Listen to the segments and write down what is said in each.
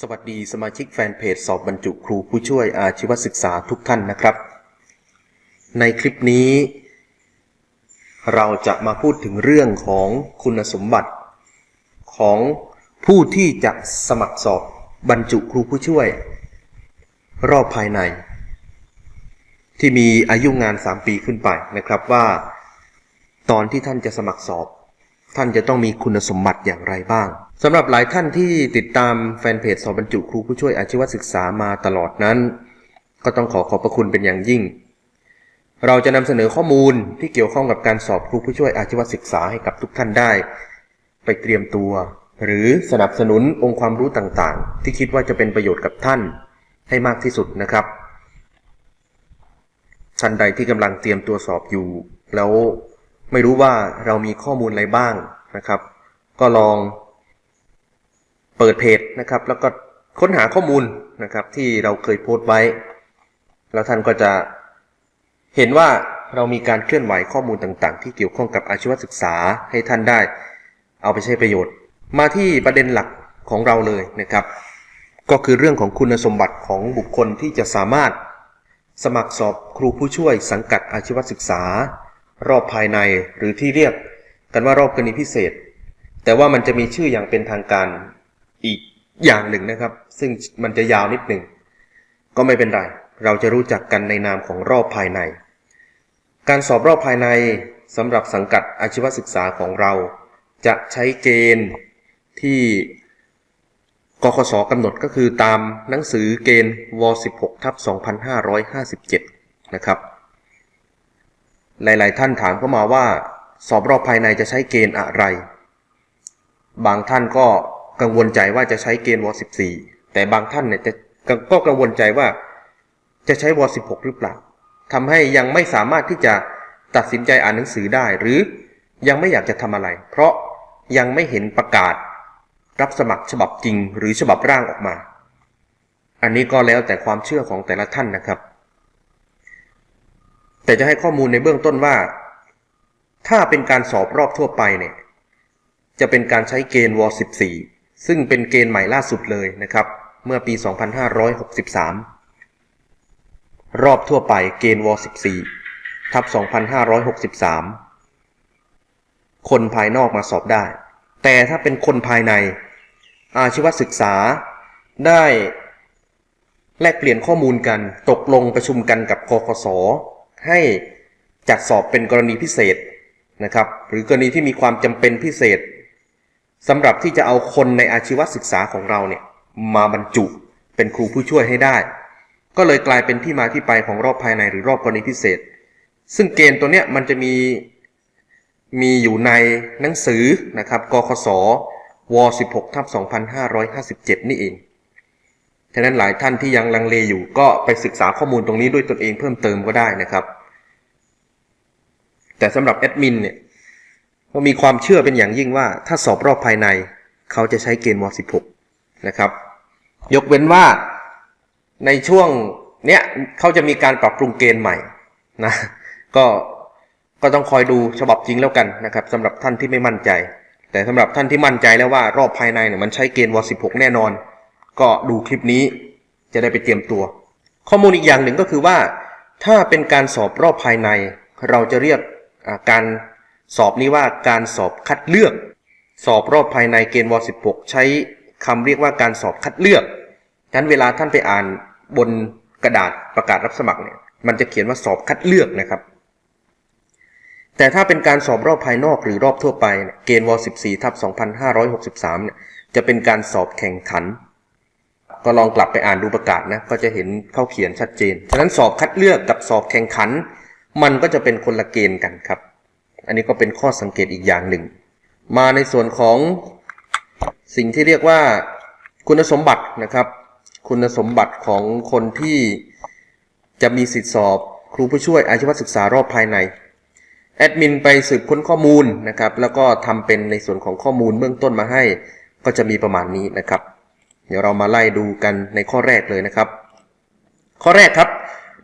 สวัสดีสมาชิกแฟนเพจสอบบรรจุครูผู้ช่วยอาชีวศึกษาทุกท่านนะครับ ในคลิปนี้ เราจะมาพูดถึงเรื่องของคุณสมบัติ ของผู้ที่จะสมัครสอบบรรจุครูผู้ช่วย รอบภายใน ที่มีอายุงาน 3 ปีขึ้นไปนะครับว่า ตอนที่ท่านจะสมัครสอบ ท่านจะต้องมีคุณสมบัติอย่างไรบ้าง สำหรับหลายท่านที่ติดตามแฟนเพจสอบบรรจุครูผู้ช่วยอาชีวศึกษามาตลอดนั้น ก็ต้องขอขอบพระคุณเป็นอย่างยิ่ง เราจะนำเสนอข้อมูลที่เกี่ยวข้องกับการสอบครูผู้ช่วยอาชีวศึกษาให้กับทุกท่านได้ ไปเตรียมตัว หรือสนับสนุนองค์ความรู้ต่างๆ ที่คิดว่าจะเป็นประโยชน์กับท่านให้มากที่สุดนะครับท่านใดที่กำลังเตรียมตัวสอบอยู่ แล้วไม่รู้ว่าเรามีข้อมูลอะไรบ้างนะครับ ก็ลอง เปิดเพจนะครับ แล้วก็ค้นหาข้อมูลนะครับ ที่เราเคยโพสต์ไว้ แล้วท่านก็จะเห็นว่าเรามีการเคลื่อนไหวข้อมูลต่างๆ ที่เกี่ยวข้องกับอาชีวศึกษาให้ท่านได้ เอาไปใช้ประโยชน์ มาที่ประเด็นหลักของเราเลยนะครับ ก็คือเรื่องของคุณสมบัติของบุคคลที่จะสามารถสมัครสอบครูผู้ช่วยสังกัดอาชีวศึกษา รอบภายในหรือที่เรียกกันว่ารอบกรณีพิเศษ แต่ว่ามันจะมีชื่ออย่างเป็นทางการ อีกอย่างหนึ่งนะครับ ซึ่งมันจะยาวนิดหนึ่ง ก็ไม่เป็นไร เราจะรู้จักกันในนามของรอบภายใน การสอบรอบภายในสำหรับสังกัดอาชีวศึกษาของเรา จะใช้เกณฑ์ที่กคสกำหนดก็คือตามหนังสือเกณฑ์ว 16ทับ2557 นะครับ หลาย ๆ ท่านถามเข้ามาว่า สอบรอบภายในจะใช้เกณฑ์อะไร บางท่านก็ กังวลใจว่าจะใช้เกณฑ์ว14แต่บางท่านเนี่ยจะก็กังวลใจว่าจะใช้ว16หรือเปล่าทำให้ยังไม่สามารถที่จะตัดสินใจอ่านหนังสือได้ หรือยังไม่อยากจะทำอะไร เพราะยังไม่เห็นประกาศ รับสมัครฉบับจริง หรือฉบับร่างออกมา อันนี้ก็แล้วแต่ความเชื่อของแต่ละท่านนะครับ แต่จะให้ข้อมูลในเบื้องต้นว่า ถ้าเป็นการสอบรอบทั่วไปเนี่ย จะเป็นการใช้เกณฑ์ว14 ซึ่งเป็นเกณฑ์ใหม่ล่าสุดเลยนะครับ เมื่อปี 2563 รอบทั่วไปเกณฑ์ว14ทับ 2563 คนภายนอกมาสอบได้ แต่ถ้าเป็นคนภายใน อาชีวศึกษาได้แลกเปลี่ยนข้อมูลกันตกลงประชุมกันกับกคสให้จัดสอบเป็นกรณีพิเศษนะครับ หรือกรณีที่มีความจำเป็นพิเศษ สำหรับที่จะเอาคนในอาชีวศึกษาของเราเนี่ยมาบรรจุเป็นครูผู้ช่วยให้ได้ ก็เลยกลายเป็นที่มาที่ไปของรอบภายในหรือรอบกรณีพิเศษ ซึ่งเกณฑ์ตัวเนี้ยมันจะมีมีอยู่ในหนังสือนะครับกคสว16ทับ2557 นี่เอง ฉะนั้นหลายท่านที่ยังลังเลอยู่ก็ไปศึกษาข้อมูลตรงนี้ด้วยตนเองเพิ่มเติมก็ได้นะครับ แต่สำหรับแอดมินเนี่ย ก็มีความเชื่อเป็นอย่างยิ่งว่า ถ้าสอบรอบภายใน เขาจะใช้เกณฑ์ว16 นะครับ ยกเว้นว่าในช่วงเนี้ยเขาจะมีการปรับปรุงเกณฑ์ใหม่นะก็ก็ต้องคอยดูฉบับจริงแล้วกันนะครับสำหรับท่านที่ไม่มั่นใจ แต่สำหรับท่านที่มั่นใจแล้วว่ารอบภายในเนี่ยมันใช้เกณฑ์ว 16 แน่นอน ก็ดูคลิปนี้จะได้ไปเตรียมตัว ข้อมูลอีกอย่างหนึ่งก็คือว่า ถ้าเป็นการสอบรอบภายใน เราจะเรียกการ สอบนี้ว่าการสอบคัดเลือก สอบรอบภายในเกณฑ์ว16 ใช้คำเรียกว่าการสอบคัดเลือกฉะนั้นเวลาท่านไปอ่านบนกระดาษประกาศรับสมัครเนี่ย มันจะเขียนว่าสอบคัดเลือกนะครับ แต่ถ้าเป็นการสอบรอบภายนอกหรือรอบทั่วไป เกณฑ์ว14ทับ2563 เนี่ย จะเป็นการสอบแข่งขัน ก็ลองกลับไปอ่านดูประกาศนะ ก็จะเห็นเขาเขียนชัดเจน ฉะนั้นสอบคัดเลือกกับสอบแข่งขัน มันก็จะเป็นคนละเกณฑ์กันครับ อันนี้ก็เป็นข้อสังเกตอีกอย่างหนึ่ง มาในส่วนของสิ่งที่เรียกว่าคุณสมบัตินะครับ คุณสมบัติของคนที่จะมีสิทธิสอบครูผู้ช่วยอาชีวศึกษารอบภายในแอดมินไปสืบค้นข้อมูลนะครับ แล้วก็ทำเป็นในส่วนของข้อมูลเบื้องต้นมาให้ ก็จะมีประมาณนี้นะครับ เดี๋ยวเรามาไล่ดูกันในข้อแรกเลยนะครับ ข้อแรกครับ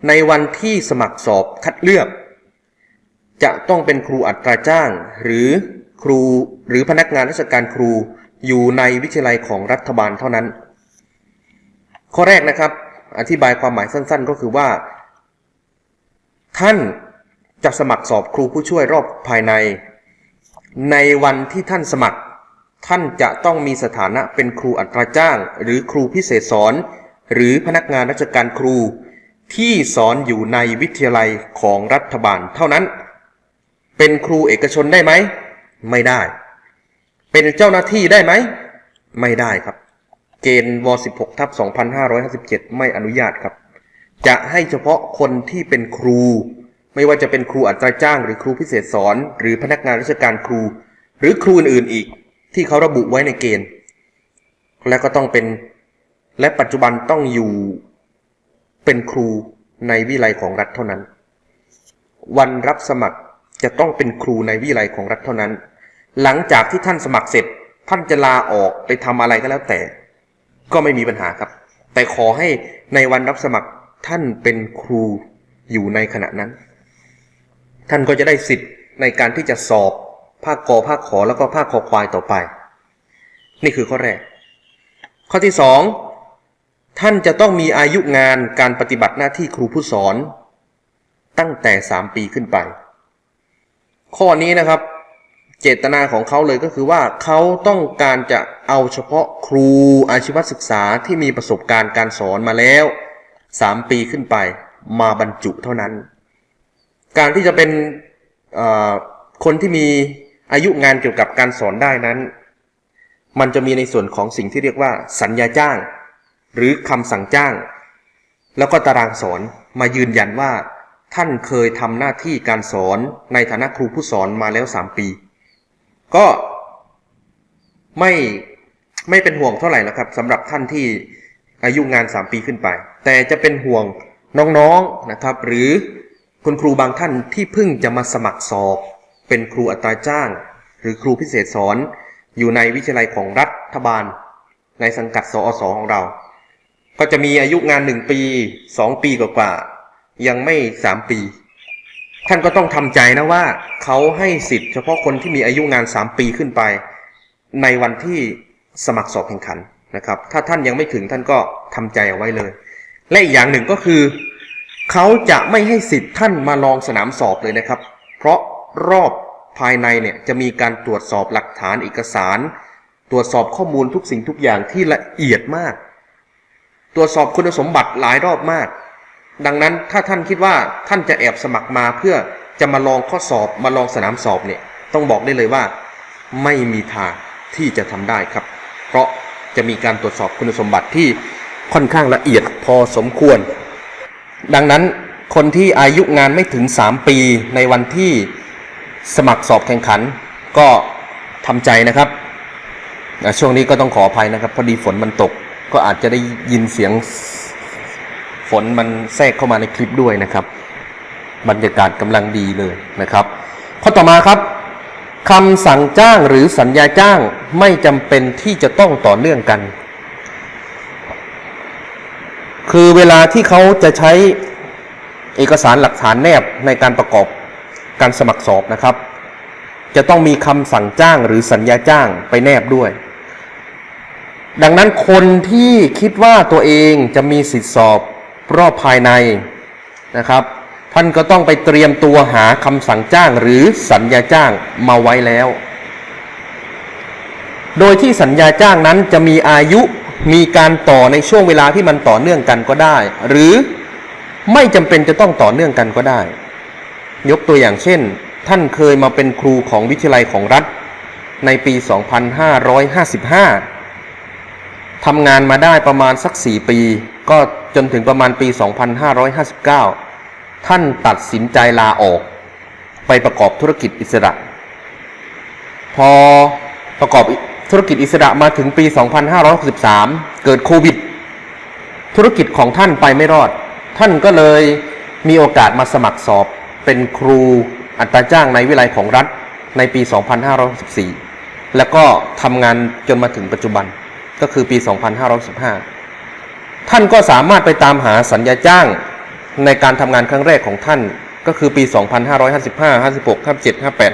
ในวันที่สมัครสอบคัดเลือก จะต้องเป็นครูอัตราจ้าง หรือครูหรือพนักงานราชการครูอยู่ในวิทยาลัยของรัฐบาลเท่านั้น ข้อแรกนะครับ อธิบายความหมายสั้นๆ ก็คือว่า ท่านจะสมัครสอบครูผู้ช่วยรอบภายใน ในวันที่ท่านสมัคร ท่านจะต้องมีสถานะเป็นครูอัตราจ้าง หรือครูพิเศษสอน หรือพนักงานราชการครู ที่สอนอยู่ในวิทยาลัยของรัฐบาลเท่านั้น เป็นครูเอกชนได้ไหม ไม่ได้ เป็นเจ้าหน้าที่ได้ไหม ไม่ได้ครับ เกณฑ์ว 16ทับ2557 ไม่อนุญาตครับ จะให้เฉพาะคนที่เป็นครู ไม่ว่าจะเป็นครูอัตราจ้าง หรือครูพิเศษสอน หรือพนักงานราชการครู หรือครูอื่นๆอีก ที่เขาระบุไว้ในเกณฑ์ และก็ต้องเป็น และปัจจุบันต้องอยู่เป็นครูในวิไลของรัฐเท่านั้น วันรับสมัคร จะต้องเป็นครูในวิไลของรัฐเท่านั้น หลังจากที่ท่านสมัครเสร็จ ท่านจะลาออกไปทำอะไรก็แล้วแต่ ก็ไม่มีปัญหาครับ แต่ขอให้ในวันรับสมัครท่านเป็นครูอยู่ในขณะนั้น ท่านก็จะได้สิทธิ์ในการที่จะสอบภาคกอภาคขอแล้วก็ภาคคอควายต่อไป นี่คือข้อแรก ข้อที่สองท่านจะต้องมีอายุงานการปฏิบัติหน้าที่ครูผู้สอน ตั้งแต่สามปีขึ้นไป ข้อนี้นะครับ เจตนาของเขาเลยก็คือว่าเขาต้องการจะเอาเฉพาะครูอาชีวศึกษาที่มีประสบการณ์การสอนมาแล้วสามปีขึ้นไปมาบรรจุเท่านั้น การที่จะเป็นคนที่มีอายุงานเกี่ยวกับการสอนได้นั้น มันจะมีในส่วนของสิ่งที่เรียกว่า สัญญาจ้าง หรือคำสั่งจ้าง แล้วก็ตารางสอนมายืนยันว่า ท่านเคยทำหน้าที่การสอนในฐานะครูผู้สอนมาแล้ว3ปี ก็ไม่ไม่เป็นห่วงเท่าไหร่นะครับสำหรับท่านที่อายุงาน3ปีขึ้นไป แต่จะเป็นห่วงน้องๆนะครับ หรือคุณครูบางท่านที่เพิ่งจะมาสมัครสอบ เป็นครูอัตราจ้าง หรือครูพิเศษสอนอยู่ในวิทยาลัยของรัฐบาล ในสังกัดสอสอของเรา ก็จะมีอายุงาน1ปี2ปีกว่า ยังไม่3ปี ท่านก็ต้องทำใจนะว่าเขาให้สิทธิ์เฉพาะคนที่มีอายุงาน3ปีขึ้นไป ในวันที่สมัครสอบแข่งขันนะครับ ถ้าท่านยังไม่ถึงท่านก็ทำใจเอาไว้เลย และอีกอย่างหนึ่งก็คือ เขาจะไม่ให้สิทธิ์ท่านมาลองสนามสอบเลยนะครับ เพราะรอบภายในเนี่ยจะมีการตรวจสอบหลักฐานเอกสาร ตรวจสอบข้อมูลทุกสิ่งทุกอย่างที่ละเอียดมาก ตรวจสอบคุณสมบัติหลายรอบมาก ดังนั้นถ้าท่านคิดว่าท่านจะแอบสมัครมาเพื่อจะมาลองข้อสอบมาลองสนามสอบเนี่ยต้องบอกได้เลยว่า ไม่มีทางที่จะทำได้ครับ เพราะจะมีการตรวจสอบคุณสมบัติที่ค่อนข้างละเอียดพอสมควร ดังนั้นคนที่อายุงานไม่ถึง 3 ปีในวันที่สมัครสอบแข่งขันก็ทำใจนะครับช่วงนี้ก็ต้องขออภัยนะครับ พอดีฝนมันตกก็อาจจะได้ยินเสียง ฝนมันแทรกเข้ามาในคลิปด้วยนะครับ บรรยากาศกำลังดีเลยนะครับ ข้อต่อมาครับคำสั่งจ้างหรือสัญญาจ้างไม่จำเป็นที่จะต้องต่อเนื่องกัน คือเวลาที่เขาจะใช้เอกสารหลักฐานแนบในการประกอบการสมัครสอบนะครับ จะต้องมีคำสั่งจ้างหรือสัญญาจ้างไปแนบด้วย ดังนั้นคนที่คิดว่าตัวเองจะมีสิทธิสอบ รอบภายในนะครับ ท่านก็ต้องไปเตรียมตัวหาคำสั่งจ้างหรือสัญญาจ้างมาไว้แล้ว โดยที่สัญญาจ้างนั้นจะมีอายุมีการต่อในช่วงเวลาที่มันต่อเนื่องกันก็ได้ หรือไม่จำเป็นจะต้องต่อเนื่องกันก็ได้ ยกตัวอย่างเช่น ท่านเคยมาเป็นครูของวิทยาลัยของรัฐในปี 2555ทำงานมาได้ประมาณสัก 4 ปี ก็จนถึงประมาณปี 2559 ท่านตัดสินใจลาออก ไปประกอบธุรกิจอิสระ พอประกอบธุรกิจอิสระมาถึงปี 2563 เกิดโควิด ธุรกิจของท่านไปไม่รอด ท่านก็เลยมีโอกาสมาสมัครสอบเป็นครูอัตราจ้างในวิไลของรัฐในปี 2564 แล้วก็ทำงานจนมาถึงปัจจุบันก็คือปี 2515 ท่านก็สามารถไปตามหาสัญญาจ้างในการทำงานครั้งแรกของท่านก็คือปี 2555 56 57 58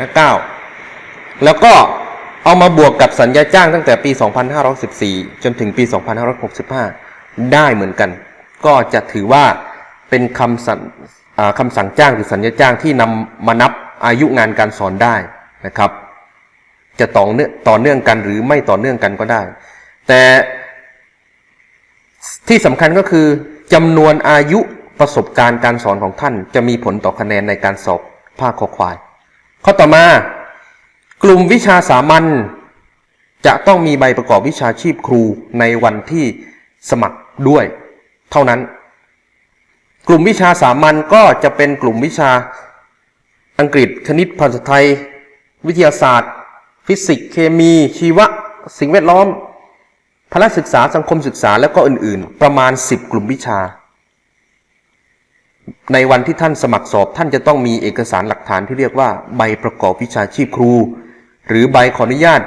59 แล้วก็เอามาบวกกับสัญญาจ้างตั้งแต่ปี 2514 จนถึงปี 2565 ได้เหมือนกัน ก็จะถือว่าเป็นคำสั่งคำสั่งจ้างหรือสัญญาจ้างที่นำมานับอายุงานการสอนได้นะครับ จะต่อเนื่องต่อเนื่องกันหรือไม่ต่อเนื่องกันก็ได้ แต่ ที่สำคัญก็คือจำนวนอายุประสบการณ์การสอนของท่านจะมีผลต่อคะแนนในการสอบภาคคอควาย ข้อต่อมา กลุ่มวิชาสามัญจะต้องมีใบประกอบวิชาชีพครูในวันที่สมัครด้วยเท่านั้น กลุ่มวิชาสามัญก็จะเป็นกลุ่มวิชาอังกฤษคณิตภาษาไทย วิทยาศาสตร์ ฟิสิกส์เคมี ชีวะ สิ่งแวดล้อม พละศึกษาสังคมศึกษาแล้วก็อื่นๆ ประมาณ 10 กลุ่มวิชา ในวันที่ท่านสมัครสอบท่านจะต้องมีเอกสารหลักฐานที่เรียกว่า ใบประกอบวิชาชีพครู หรือใบขออนุญาต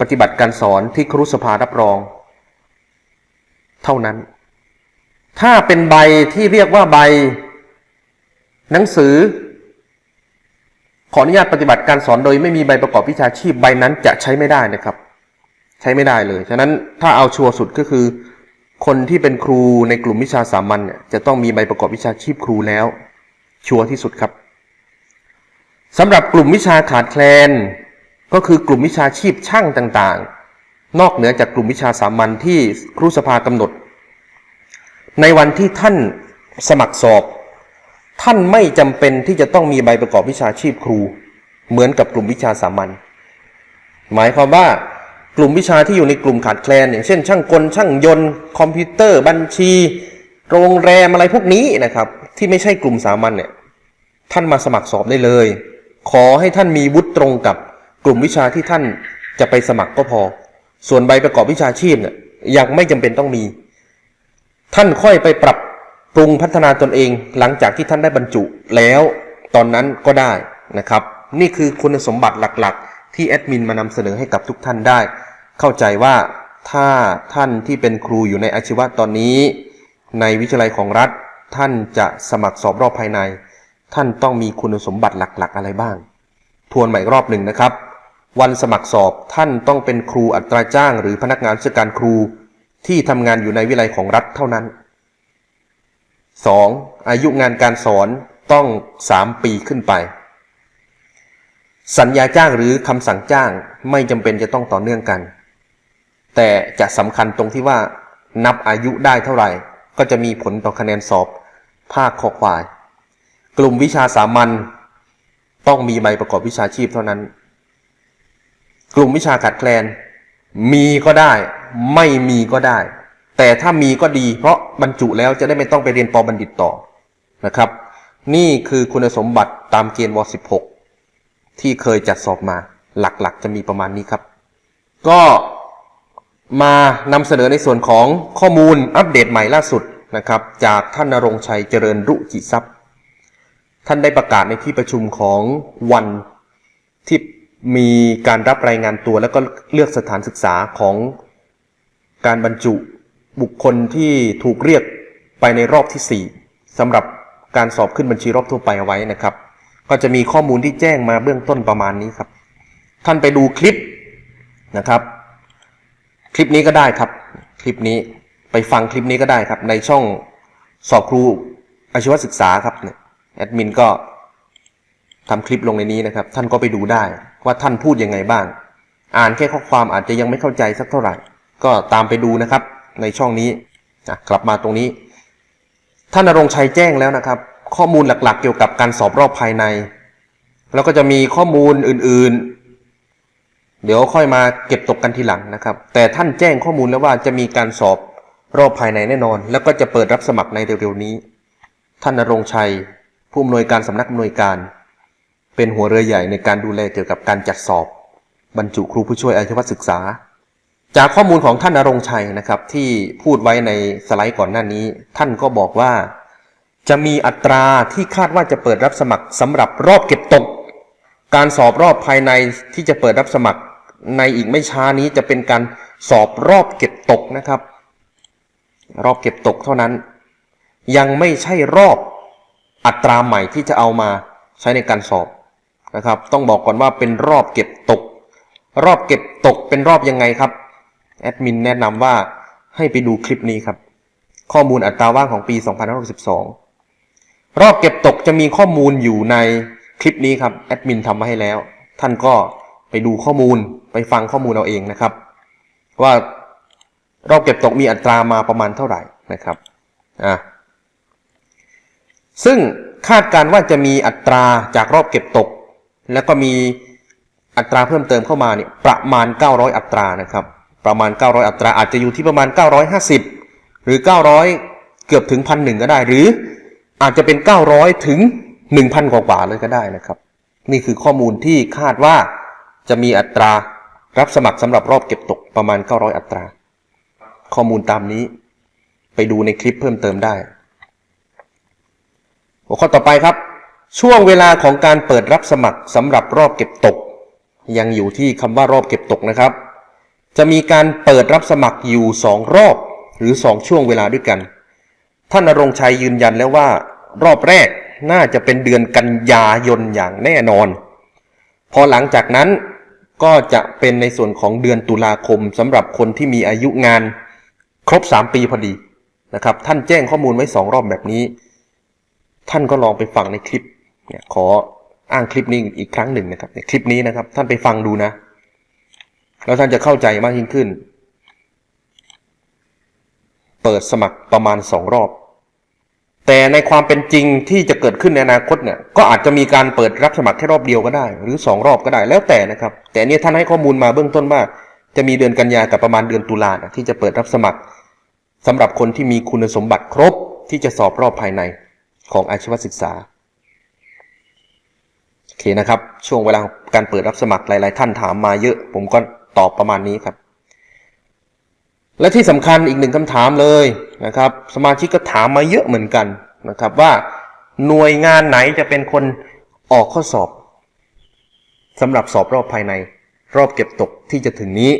ปฏิบัติการสอนที่ครุสภารับรอง เท่านั้น ถ้าเป็นใบที่เรียกว่าใบ หนังสือ ขออนุญาตปฏิบัติการสอนโดยไม่มีใบประกอบวิชาชีพใบนั้นจะใช้ไม่ได้นะครับ ใช้ไม่ได้เลย ฉะนั้นถ้าเอาชัวร์สุดก็คือ คนที่เป็นครูในกลุ่มวิชาสามัญเนี่ยจะต้องมีใบประกอบวิชาชีพครูแล้ว ชัวร์ที่สุดครับสำหรับกลุ่มวิชาขาดแคลน ก็คือกลุ่มวิชาชีพช่างต่างๆ นอกเหนือจากกลุ่มวิชาสามัญที่ครูสภากำหนด ในวันที่ท่านสมัครสอบ ท่านไม่จำเป็นที่จะต้องมีใบประกอบวิชาชีพครู เหมือนกับกลุ่มวิชาสามัญหมายความว่า กลุ่มวิชาที่อยู่ในกลุ่มขาดแคลน อย่างเช่น ช่างกลช่างยนต์คอมพิวเตอร์บัญชี โรงแรมอะไรพวกนี้นะครับ ที่ไม่ใช่กลุ่มสามัญเนี่ยท่านมาสมัครสอบได้เลย ขอให้ท่านมีวุฒิตรงกับกลุ่มวิชาที่ท่านจะไปสมัครก็พอ ส่วนใบประกอบวิชาชีพเนี่ยยังไม่จำเป็นต้องมี ท่านค่อยไปปรับปรุงพัฒนาตนเอง หลังจากที่ท่านได้บรรจุแล้วตอนนั้นก็ได้นะครับ นี่คือคุณสมบัติหลักๆ ที่แอดมินมานำเสนอให้กับทุกท่านได้ เข้าใจว่าถ้าท่านที่เป็นครูอยู่ในอาชีวะตอนนี้ ในวิทยาลัยของรัฐ ท่านจะสมัครสอบรอบภายใน ท่านต้องมีคุณสมบัติหลักๆ อะไรบ้าง ทวนใหม่รอบหนึ่งนะครับ วันสมัครสอบท่านต้องเป็นครูอัตราจ้าง หรือพนักงานราชการครูที่ทำงานอยู่ในวิทยาลัยของรัฐเท่านั้น 2. อายุงานการสอนต้อง 3 ปีขึ้นไป สัญญาจ้างหรือคำสั่งจ้างไม่จำเป็นจะต้องต่อเนื่องกัน แต่จะสำคัญตรงที่ว่านับอายุได้เท่าไหร่ ก็จะมีผลต่อคะแนนสอบ ภาคคอควาย กลุ่มวิชาสามัญต้องมีใบประกอบวิชาชีพเท่านั้น กลุ่มวิชาขาดแคลน มีก็ได้ ไม่มีก็ได้ แต่ถ้ามีก็ดี เพราะบรรจุแล้วจะได้ไม่ต้องไปเรียนปอบัณฑิตต่อนะครับ นี่คือคุณสมบัติตามเกณฑ์ว 16 ที่เคยจัดสอบมา หลักๆ จะมีประมาณนี้ครับ ก็ มานำเสนอในส่วนของข้อมูลอัปเดตใหม่ล่าสุดนะครับ จากท่านนรงชัยเจริญรุจิทรัพย์ ท่านได้ประกาศในที่ประชุมของวันที่มีการรับรายงานตัวแล้วก็เลือกสถานศึกษาของการบรรจุบุคคลที่ถูกเรียกไปในรอบที่ 4สำหรับการสอบขึ้นบัญชีรอบทั่วไปเอาไว้นะครับ ก็จะมีข้อมูลที่แจ้งมาเบื้องต้นประมาณนี้ครับ ท่านไปดูคลิปนะครับ คลิปนี้ก็ได้ครับ คลิปนี้ไปฟังคลิปนี้ก็ได้ครับ ในช่องสอบครูอาชีวศึกษาครับแอดมินก็ทำคลิปลงในนี้นะครับ ท่านก็ไปดูได้ว่าท่านพูดยังไงบ้าง อ่านแค่ข้อความอาจจะยังไม่เข้าใจสักเท่าไหร่ ก็ตามไปดูนะครับ ในช่องนี้กลับมาตรงนี้ ท่านนรงชัยแจ้งแล้วนะครับ ข้อมูลหลักๆ เกี่ยวกับการสอบรอบภายใน แล้วก็จะมีข้อมูลอื่นๆ เดี๋ยวค่อยมาเก็บตกกันทีหลังนะครับ แต่ท่านแจ้งข้อมูลแล้วว่าจะมีการสอบรอบภายในแน่นอน แล้วก็จะเปิดรับสมัครในเร็วๆนี้ ท่านนรงชัย ผู้อำนวยการสำนักอำนวยการ เป็นหัวเรือใหญ่ในการดูแลเกี่ยวกับการจัดสอบ บรรจุครูผู้ช่วยอาชีวศึกษา จากข้อมูลของท่านนรงชัยนะครับ ที่พูดไว้ในสไลด์ก่อนหน้านี้ ท่านก็บอกว่า จะมีอัตราที่คาดว่าจะเปิดรับสมัครสำหรับรอบเก็บตก การสอบรอบภายในที่จะเปิดรับสมัครในอีกไม่ช้านี้จะเป็นการสอบรอบเก็บตกนะครับ รอบเก็บตกเท่านั้น ยังไม่ใช่รอบอัตราใหม่ที่จะเอามาใช้ในการสอบนะครับ ต้องบอกก่อนว่าเป็นรอบเก็บตก รอบเก็บตกเป็นรอบยังไงครับแอดมินแนะนำว่าให้ไปดูคลิปนี้ครับ ข้อมูลอัตราว่างของปี 2562 รอบเก็บตกจะมีข้อมูลอยู่ใน คลิปนี้ครับแอดมินทำมาให้แล้ว ท่านก็ไปดูข้อมูลไปฟังข้อมูลเอาเองนะครับ ว่ารอบเก็บตกมีอัตรามาประมาณเท่าไหร่นะครับอะซึ่งคาดการณ์ว่าจะมีอัตราจากรอบเก็บตก แล้วก็มีอัตราเพิ่มเติมเข้ามาเนี่ยประมาณ 900 อัตรานะครับ ประมาณ 900 อัตราอาจจะอยู่ที่ประมาณ 950 หรือ 900 เกือบถึงพันหนึ่งก็ได้ หรืออาจจะเป็น 900 ถึง 1,000กว่าเลยก็ได้นะครับ นี่คือข้อมูลที่คาดว่าจะมีอัตรารับสมัครสำหรับรอบเก็บตกประมาณ 900 อัตรา ข้อมูลตามนี้ ไปดูในคลิปเพิ่มเติมได้ หัวข้อต่อไปครับ ช่วงเวลาของการเปิดรับสมัครสำหรับรอบเก็บตก ยังอยู่ที่คำว่ารอบเก็บตกนะครับ จะมีการเปิดรับสมัครอยู่ 2 รอบหรือ 2 ช่วงเวลาด้วยกัน ท่านนรงชัยยืนยันแล้วว่า รอบแรก น่าจะเป็นเดือนกันยายนอย่างแน่นอน พอหลังจากนั้นก็จะเป็นในส่วนของเดือนตุลาคมสำหรับคนที่มีอายุงานครบ 3 ปีพอดีนะครับ ท่านแจ้งข้อมูลไว้ 2 รอบแบบนี้ ท่านก็ลองไปฟังในคลิปเนี่ยขออ้างคลิปนี้อีกครั้งหนึ่งนะครับในคลิปนี้นะครับ ท่านไปฟังดูนะ แล้วท่านจะเข้าใจมากยิ่งขึ้น เปิดสมัครประมาณ 2 รอบ แต่ในความเป็นจริงที่จะเกิดขึ้นในอนาคตเนี่ยก็อาจจะมีการเปิดรับสมัครแค่รอบเดียวก็ได้ หรือ 2 รอบก็ได้แล้วแต่นะครับ แต่อันนี้ท่านให้ข้อมูลมาเบื้องต้นว่า จะมีเดือนกันยากับประมาณเดือนตุลานะที่จะเปิดรับสมัครสำหรับคนที่มีคุณสมบัติครบที่จะสอบรอบภายในของอาชีวศึกษาโอเคนะครับ ช่วงเวลาการเปิดรับสมัครหลาย ๆ ท่านถามมาเยอะ ผมก็ตอบประมาณนี้ครับ และที่สำคัญอีกหนึ่งคำถามเลยนะครับ สมาชิกก็ถามมาเยอะเหมือนกันนะครับว่าหน่วยงานไหนจะเป็นคนออกข้อสอบสำหรับสอบรอบภายใน รอบเก็บตกที่จะถึงนี้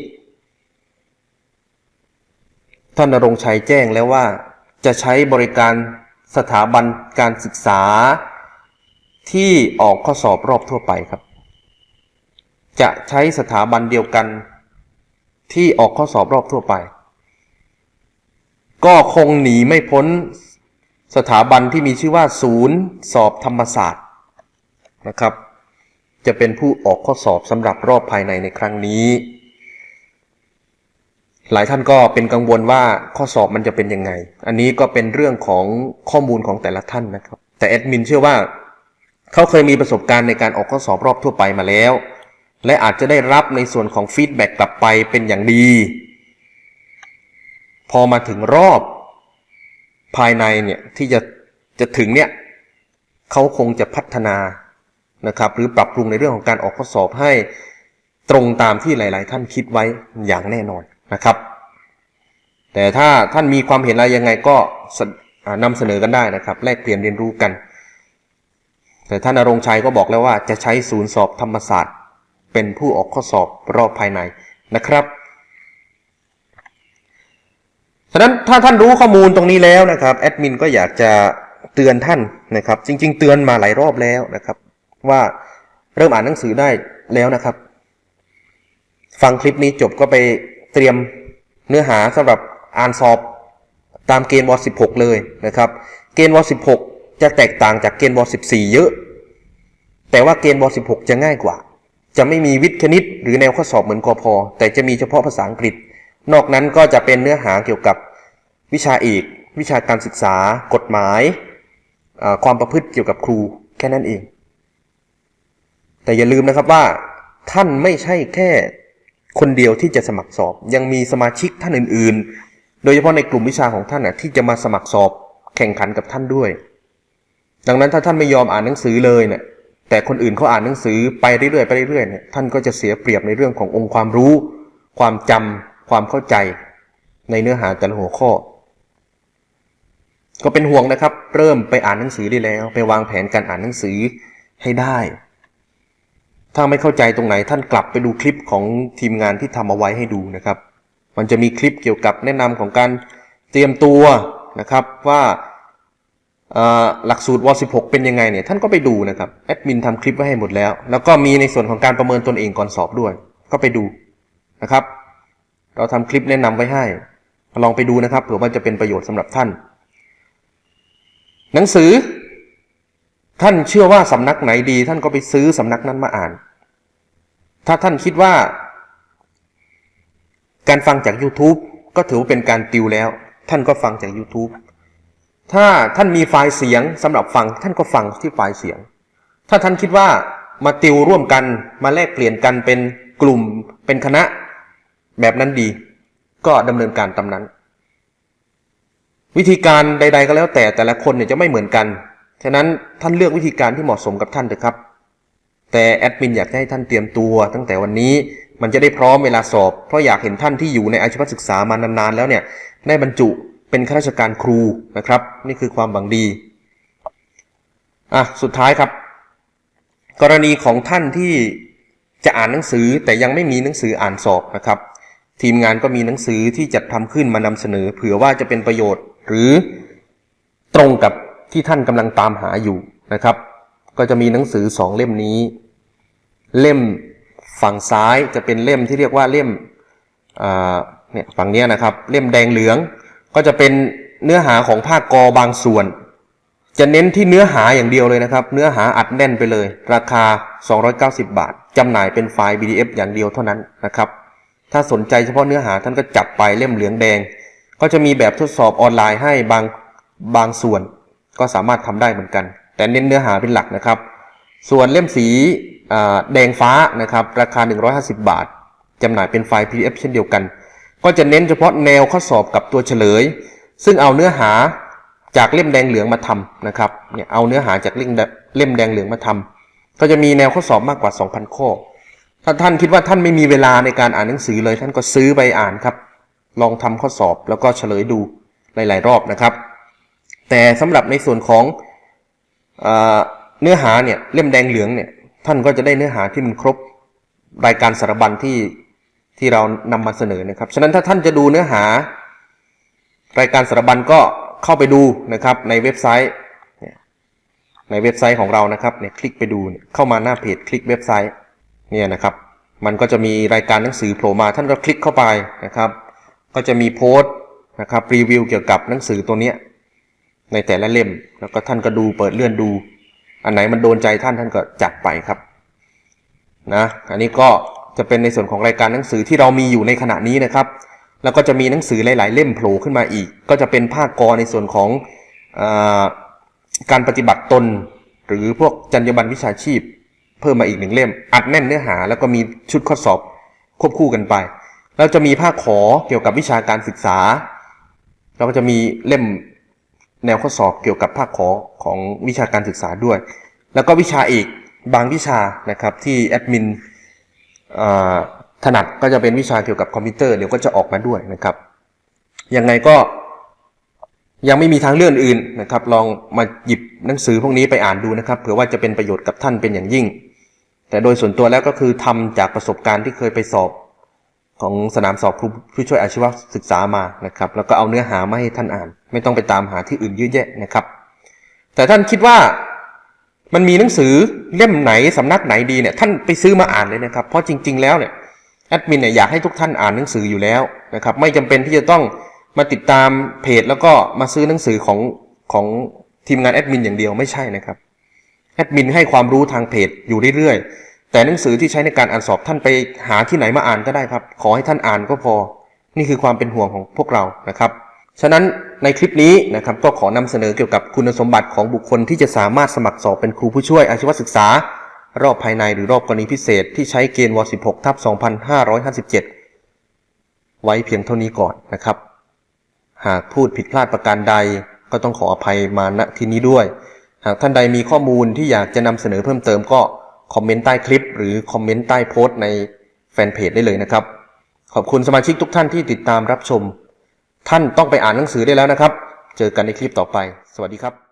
ท่านนรงชัยแจ้งแล้วว่า จะใช้บริการสถาบันการศึกษา ที่ออกข้อสอบรอบทั่วไปครับ จะใช้สถาบันเดียวกันที่ออกข้อสอบรอบทั่วไป ก็คงหนีไม่พ้นสถาบันที่มีชื่อว่า ศูนย์สอบธรรมศาสตร์นะครับ จะเป็นผู้ออกข้อสอบสำหรับรอบภายในในครั้งนี้ หลายท่านก็เป็นกังวลว่าข้อสอบมันจะเป็นยังไง อันนี้ก็เป็นเรื่องของข้อมูลของแต่ละท่านนะครับ แต่แอดมินเชื่อว่าเขาเคยมีประสบการณ์ในการออกข้อสอบรอบทั่วไปมาแล้ว และอาจจะได้รับในส่วนของฟีดแบ็กกลับไปเป็นอย่างดี พอมาถึงรอบภายในเนี่ยที่จะจะถึงเนี่ยเขาคงจะพัฒนานะครับ หรือปรับปรุงในเรื่องของการออกข้อสอบให้ตรงตามที่หลาย ๆ ท่านคิดไว้อย่างแน่นอนนะครับ แต่ถ้าท่านมีความเห็นอะไรยังไงก็สอ่านำเสนอกันได้นะครับ แลกเปลี่ยนเรียนรู้กัน แต่ท่านนรงชัยก็บอกแล้วว่าจะใช้ศูนย์สอบธรรมศาสตร์ เป็นผู้ออกข้อสอบรอบภายในนะครับ ฉะนั้นถ้าท่านรู้ข้อมูลตรงนี้แล้วนะครับแอดมินก็อยากจะเตือนท่านนะครับ จริง ๆ เตือนมาหลายรอบแล้วนะครับ ว่าเริ่มอ่านหนังสือได้แล้วนะครับ ฟังคลิปนี้จบก็ไปเตรียมเนื้อหาสำหรับอ่านสอบตามเกณฑ์วอ16 เลยนะครับ เกณฑ์วอ16 จะแตกต่างจากเกณฑ์วอ14 เยอะ แต่ว่าเกณฑ์วอ16 จะง่ายกว่า จะไม่มีวิทย์คณิต หรือแนวข้อสอบเหมือนกอพอแต่จะมีเฉพาะภาษาอังกฤษ นอกนั้นก็จะเป็นเนื้อหาเกี่ยวกับวิชาเอกวิชาการศึกษา กฎหมาย ความประพฤติเกี่ยวกับครูแค่นั้นเอง แต่อย่าลืมนะครับว่า ท่านไม่ใช่แค่คนเดียวที่จะสมัครสอบ ยังมีสมาชิกท่านอื่น ๆ โดยเฉพาะในกลุ่มวิชาของท่านนะที่จะมาสมัครสอบแข่งขันกับท่านด้วย ดังนั้นถ้าท่านไม่ยอมอ่านหนังสือเลยเนี่ยแต่คนอื่นเขาอ่านหนังสือไปเรื่อยๆไปเรื่อยๆเนี่ยท่านก็จะเสียเปรียบในเรื่องขององค์ความรู้ ความจำ ความเข้าใจในเนื้อหาแต่ละหัวข้อ ก็เป็นห่วงนะครับ เริ่มไปอ่านหนังสือได้แล้ว ไปวางแผนการอ่านหนังสือให้ได้ ถ้าไม่เข้าใจตรงไหนท่านกลับไปดูคลิปของทีมงานที่ทำเอาไว้ให้ดูนะครับ มันจะมีคลิปเกี่ยวกับแนะนำของการเตรียมตัวนะครับว่าหลักสูตรว 16 เป็นยังไงเนี่ยท่านก็ไปดูนะครับแอดมินทำคลิปไว้ให้หมดแล้ว แล้วก็มีในส่วนของการประเมินตนเองก่อนสอบด้วย ก็ไปดูนะครับ เราทำคลิปแนะนำไว้ให้ ลองไปดูนะครับเผื่อว่าจะเป็นประโยชน์สำหรับท่าน หนังสือ ท่านเชื่อว่าสำนักไหนดี ท่านก็ไปซื้อสำนักนั้นมาอ่าน ถ้าท่านคิดว่า การฟังจาก YouTube ก็ถือว่าเป็นการติวแล้ว ท่านก็ฟังจาก YouTube ถ้าท่านมีไฟล์เสียงสำหรับฟัง ท่านก็ฟังที่ไฟล์เสียง ถ้าท่านคิดว่ามาติวร่วมกันมาแลกเปลี่ยนกันเป็นกลุ่มเป็นคณะ แบบนั้นดี ก็ดำเนินการตามนั้น วิธีการใด ๆ ก็แล้วแต่แต่ละคนเนี่ยจะไม่เหมือนกันฉะนั้นท่านเลือกวิธีการที่เหมาะสมกับท่านเถอะครับ แต่แอดมินอยากให้ท่านเตรียมตัว ตั้งแต่วันนี้มันจะได้พร้อมเวลาสอบ เพราะอยากเห็นท่านที่อยู่ในอาชีวศึกษามานานๆแล้วเนี่ยได้บรรจุเป็นข้าราชการครูนะครับ นี่คือความหวังดีอะสุดท้ายครับ กรณีของท่านที่จะอ่านหนังสือแต่ยังไม่มีหนังสืออ่านสอบนะครับ ทีมงานก็มีหนังสือที่จัดทำขึ้นมานำเสนอ เผื่อว่าจะเป็นประโยชน์ หรือตรงกับที่ท่านกำลังตามหาอยู่นะครับ ก็จะมีหนังสือสองเล่มนี้ เล่มฝั่งซ้ายจะเป็นเล่มที่เรียกว่าเล่มเนี่ยฝั่งนี้นะครับ เล่มแดงเหลือง ก็จะเป็นเนื้อหาของภาคกอบางส่วน จะเน้นที่เนื้อหาอย่างเดียวเลยนะครับ เนื้อหาอัดแน่นไปเลย ราคา 290 บาทจำหน่ายเป็นไฟล์ PDF อย่างเดียวเท่านั้นนะครับ ถ้าสนใจเฉพาะเนื้อหาท่านก็จับไปเล่มเหลืองแดง ก็จะมีแบบทดสอบออนไลน์ให้บางบางส่วน ก็สามารถทำได้เหมือนกัน แต่เน้นเนื้อหาเป็นหลักนะครับ ส่วนเล่มสีแดงฟ้านะครับราคา 150 บาทจำหน่ายเป็นไฟล์ PDF เช่นเดียวกัน ก็จะเน้นเฉพาะแนวข้อสอบกับตัวเฉลย ซึ่งเอาเนื้อหาจากเล่มแดงเหลืองมาทำนะครับเนี่ยเอาเนื้อหาจากเล่มแดเล่มแดงเหลืองมาทำก็จะมีแนวข้อสอบมากกว่า 2,000 ข้อ ถ้าท่านคิดว่าท่านไม่มีเวลาในการอ่านหนังสือเลย ท่านก็ซื้อไปอ่านครับ ลองทำข้อสอบแล้วก็เฉลยดูหลาย ๆ รอบนะครับ แต่สำหรับในส่วนของเอเนื้อหาเนี่ยเล่มแดงเหลืองเนี่ยท่านก็จะได้เนื้อหาที่มันครบรายการสารบัญที่ที่เรานำมาเสนอนะครับ ฉะนั้นถ้าท่านจะดูเนื้อหารายการสารบัญก็เข้าไปดูนะครับในเว็บไซต์ในเว็บไซต์ของเรานะครับเนี่ยคลิกไปดูเข้ามาหน้าเพจคลิกเว็บไซต์ เนี่ยนะครับ มันก็จะมีรายการหนังสือโผล่มาท่านก็คลิกเข้าไปนะครับ ก็จะมีโพสต์นะครับรีวิวเกี่ยวกับหนังสือตัวเนี้ยในแต่ละเล่มแล้วก็ท่านก็ดูเปิดเลื่อนดู อันไหนมันโดนใจท่านท่านก็จัดไปครับนะอันนี้ก็จะเป็นในส่วนของรายการหนังสือที่เรามีอยู่ในขณะนี้นะครับ แล้วก็จะมีหนังสือหลาย ๆ เล่มโผล่ขึ้นมาอีก ก็จะเป็นภาคกอในส่วนของอการปฏิบัติตน หรือพวกจรรยาบรรณวิชาชีพ เพิ่มมาอีกหนึ่งเล่ม อัดแน่นเนื้อหา แล้วก็มีชุดข้อสอบควบคู่กันไป แล้วจะมีภาคขอเกี่ยวกับวิชาการศึกษา แล้วก็จะมีเล่มแนวข้อสอบเกี่ยวกับภาคขอของวิชาการศึกษาด้วย แล้วก็วิชาเอกบางวิชานะครับที่แอดมินถนัดก็จะเป็นวิชาเกี่ยวกับคอมพิวเตอร์เดี๋ยวก็จะออกมาด้วยนะครับยังไงก็ยังไม่มีทางเลือกอื่นนะครับ ลองมาหยิบหนังสือพวกนี้ไปอ่านดูนะครับเผื่อว่าจะเป็นประโยชน์กับท่านเป็นอย่างยิ่ง แต่โดยส่วนตัวแล้วก็คือทำจากประสบการณ์ที่เคยไปสอบของสนามสอบครูผู้ช่วยอาชีวศึกษามานะครับ แล้วก็เอาเนื้อหามาให้ท่านอ่าน ไม่ต้องไปตามหาที่อื่นเยอะแยะนะครับ แต่ท่านคิดว่ามันมีหนังสือเล่มไหนสำนักไหนดีเนี่ยท่านไปซื้อมาอ่านเลยนะครับ เพราะจริง ๆ แล้วเนี่ยแอดมินเนี่ยอยากให้ทุกท่านอ่านหนังสืออยู่แล้วนะครับ ไม่จำเป็นที่จะต้องมาติดตามเพจ แล้วก็มาซื้อหนังสือของของทีมงานแอดมินอย่างเดียวไม่ใช่นะครับ แอดมินให้ความรู้ทางเพจอยู่เรื่อยๆ แต่หนังสือที่ใช้ในการอ่านสอบท่านไปหาที่ไหนมาอ่านก็ได้ครับ ขอให้ท่านอ่านก็พอ นี่คือความเป็นห่วงของพวกเรานะครับ ฉะนั้นในคลิปนี้นะครับก็ขอนำเสนอเกี่ยวกับคุณสมบัติของบุคคลที่จะสามารถสมัครสอบเป็นครูผู้ช่วยอาชีวศึกษา รอบภายในหรือรอบกรณีพิเศษ ที่ใช้เกณฑ์ว 16 ทับ2557 ไว้เพียงเท่านี้ก่อนนะครับ หากพูดผิดพลาดประการใดก็ต้องขออภัยมาณที่นี้ด้วย หากท่านใดมีข้อมูลที่อยากจะนำเสนอเพิ่มเติมก็คอมเมนต์ใต้คลิป หรือคอมเมนต์ใต้โพสต์ในแฟนเพจได้เลยนะครับ ขอบคุณสมาชิกทุกท่านที่ติดตามรับชม ท่านต้องไปอ่านหนังสือได้แล้วนะครับ เจอกันในคลิปต่อไป สวัสดีครับ